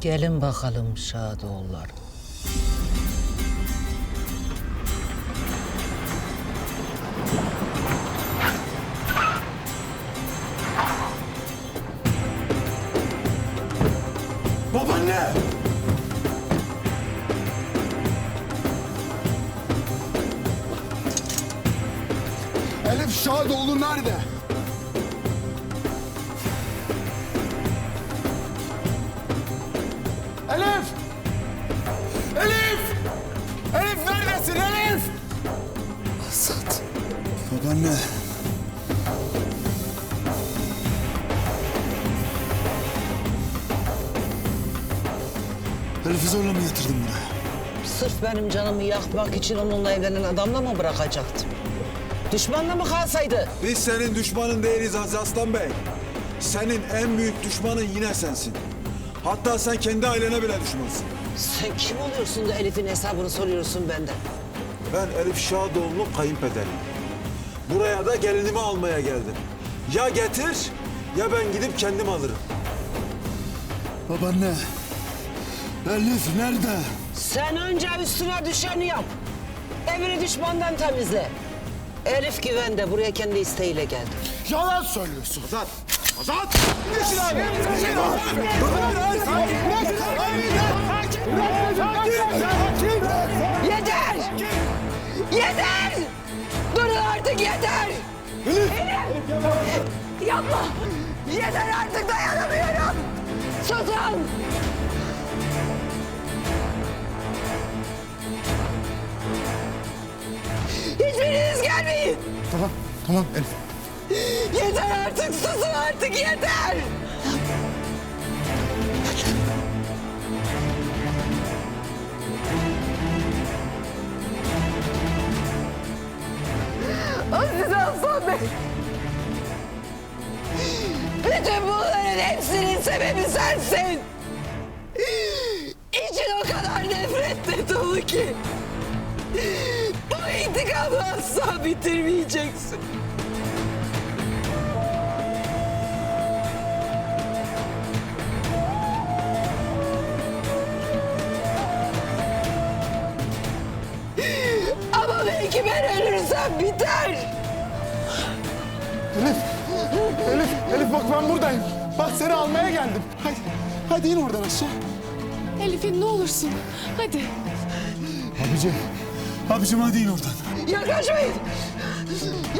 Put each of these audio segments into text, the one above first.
Gelin bakalım Şadoğullar. Babaanne! Elif Şadoğlu nerede? Babaanne. Elif'i zorla mı getirdin buraya? Sırf benim canımı yakmak için onunla evlenen adamla mı bırakacaktım? Düşmanla mı kalsaydı? Biz senin düşmanın değiliz Aziz Aslan Bey. Senin en büyük düşmanın yine sensin. Hatta sen kendi ailene bile düşmansın. Sen kim oluyorsun da Elif'in hesabını soruyorsun benden? Ben Elif Şadoğlu'nun kayınpederiyim. Buraya da gelinimi almaya geldim. Ya getir ya ben gidip kendim alırım. Babaanne. Elif nerede? Sen önce üstüne düşeni yap. Evini düşmandan temizle. Elif güvende buraya kendi isteğiyle geldi. Yalan söylüyorsun. Azat. Azat! Yeter! Yeter! Durun artık yeter! Elif! Yapma! Yeter artık dayanamıyorum! Susun! Hiçbiriniz gelmeyin! Tamam, tamam Elif. Yeter artık susun artık yeter! Bütün bunların hepsinin sebebi sensin! İçin o kadar nefretle dolu ki... Bu intikamı asla bitirmeyeceksin. Ama belki ben ölürsem biter. Elif, Elif, Elif bak ben buradayım. Bak seni almaya geldim. Hadi, hadi in oradan aşağı. Elif'in ne olursun. Hadi. Abicim, abicim hadi in oradan. Yaklaşmayın.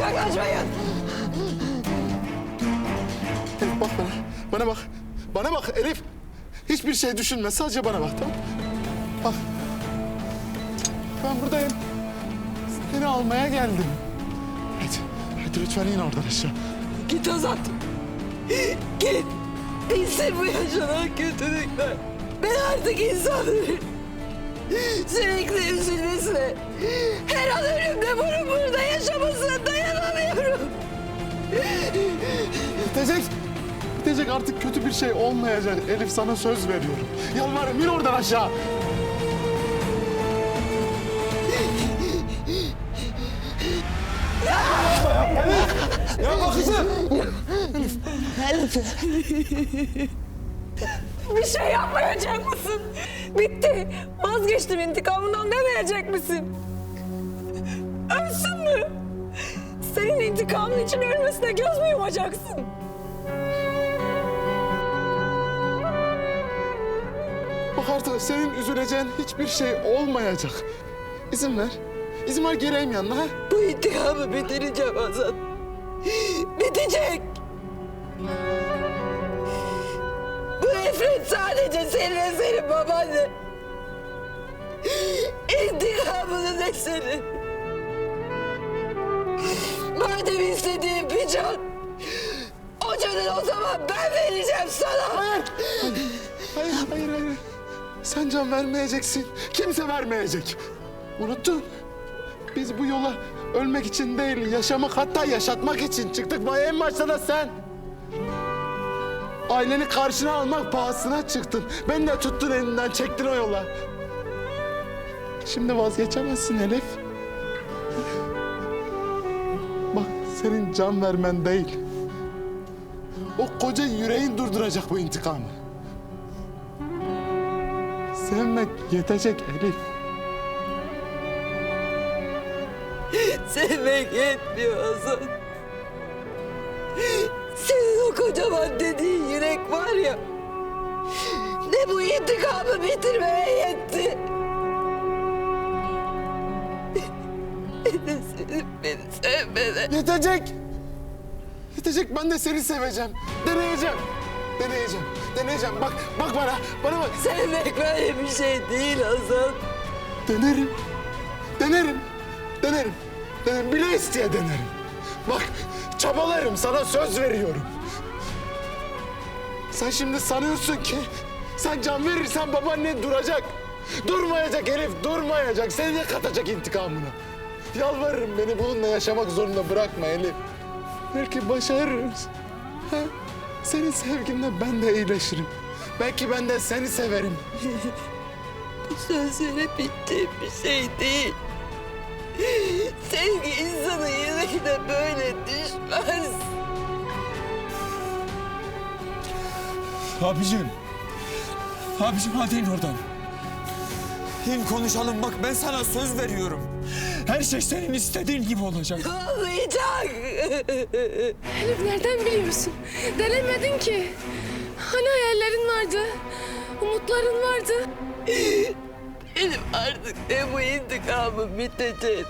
Yaklaşmayın. Elif bak bana, bana bak. Bana bak Elif. Hiçbir şey düşünme, sadece bana bak tamam Bak. Ben buradayım. Seni almaya geldim. Hadi, hadi lütfen in oradan aşağı. Git Azat. Git. Bilsin bu yaşanan kötülükler. Ben artık insanların sürekli üzülmesine, her an ölümde bunun burada yaşamasına dayanamıyorum. Bitecek. Bitecek artık kötü bir şey olmayacak. Elif sana söz veriyorum. Yalvarırım in oradan aşağı. Bir şey yapmayacak mısın? Bitti. Vazgeçtim intikamından demeyecek misin? Ölsün mü? Senin intikamın için ölmesine göz mü yumacaksın? Bak artık senin üzüleceğin hiçbir şey olmayacak. İzin ver. İzin ver geleyim yanına ha. Bu intikamı bitireceğim Azat. Bitecek. Nefret sadece senin ve senin babaanne. İntikamını ne senin? Madem istediğin bir can, o canı o zaman ben vereceğim sana. Hayır. Hayır, hayır, hayır. Sen can vermeyeceksin. Kimse vermeyecek. Unuttun. Biz bu yola ölmek için değil, yaşamak hatta yaşatmak için çıktık. Vay en başta da sen. Aileni karşına almak pahasına çıktın. Beni de tuttun elinden, çektin o yola. Şimdi vazgeçemezsin Elif. Bak senin can vermen değil. O koca yüreğin durduracak bu intikamı. sevmek yetecek Elif. Sevmek yetmiyor Hasan. O kocaman dediğin yürek var ya. Ne bu intikamı bitirmeye yetti. Senin beni sevmene. Yetecek. Yetecek ben de seni seveceğim. Deneyeceğim. Deneyeceğim. Deneyeceğim. Bak bak bana. Bana bak. Sevmek böyle bir şey değil Hasan. Denerim. Denerim. Denerim. Denerim. Bile isteye denerim. Bak çabalarım sana söz veriyorum. Sen şimdi sanıyorsun ki sen can verirsen babaannen duracak. Durmayacak Elif durmayacak. Seni de katacak intikamını. Yalvarırım beni bununla yaşamak zorunda bırakma Elif. Belki başarırız. Ha? Senin sevginle ben de iyileşirim. Belki ben de seni severim. Sözleri bittiği bir şey değil. Sevgi insanın yüreğine böyle düşmez. Abicim. Abicim hadi in oradan. İn konuşalım bak ben sana söz veriyorum. Her şey senin istediğin gibi olacak. Olmayacak. Elif nereden biliyorsun? Denemedin ki. Hani hayallerin vardı? Umutların vardı. Benim artık ne bu intikamın biteceğini.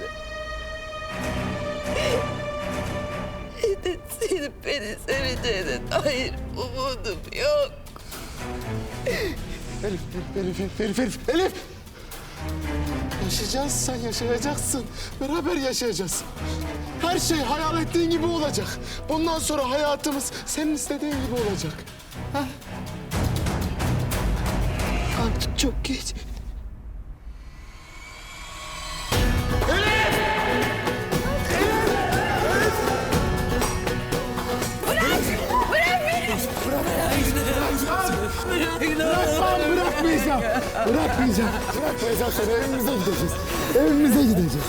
Ne de senin beni seveceğine dair umudum yok. Elif, Elif, Elif, Elif, Elif, Elif. Yaşayacağız, sen yaşayacaksın. Beraber yaşayacağız. Her şey hayal ettiğin gibi olacak. Bundan sonra hayatımız senin istediğin gibi olacak. Ha? Artık çok geç. Bırakmam, bırakmayacağım. Bırakmayacağım. Bırakmayacağım seni. Evimize gideceğiz. Evimize gideceğiz.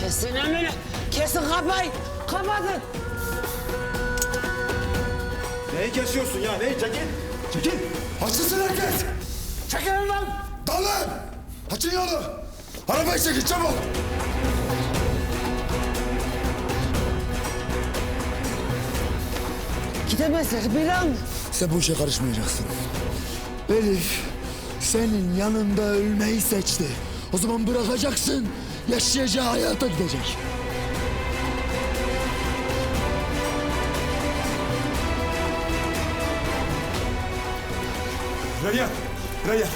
Kesin önünü. Kesin kapayı. Kapatın. Neyi kesiyorsun ya? Neyi? Çekil. Çekil. Açılsın herkes! Çekilin lan! Dalın! Açın yolu! Arabayı çekin çabuk! Gidemezler bir an. Sen bu işe karışmayacaksın. Elif senin yanında ölmeyi seçti. O zaman bırakacaksın. Yaşayacağı hayata gidecek. Reyyan. Reyyan.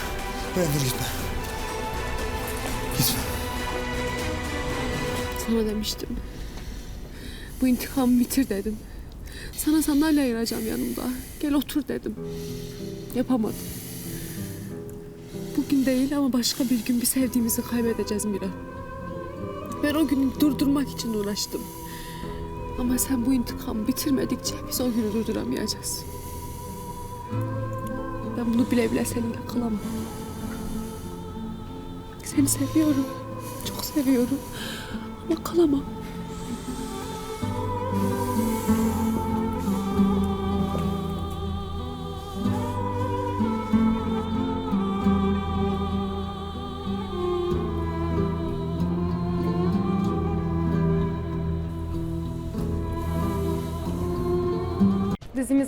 Beğendir gitme. Gitme. Sana demiştim. Bu intikamı bitir dedim. Sana sandalye ayıracağım yanımda. Gel otur dedim. Yapamadım. Bugün değil ama başka bir gün bir sevdiğimizi kaybedeceğiz Mira. Ben o günü durdurmak için uğraştım. Ama sen bu intikamı bitirmedikçe biz o günü durduramayacağız. Ben bunu bile bile seninle kalamam. Seni seviyorum. Çok seviyorum. Ama kalamam.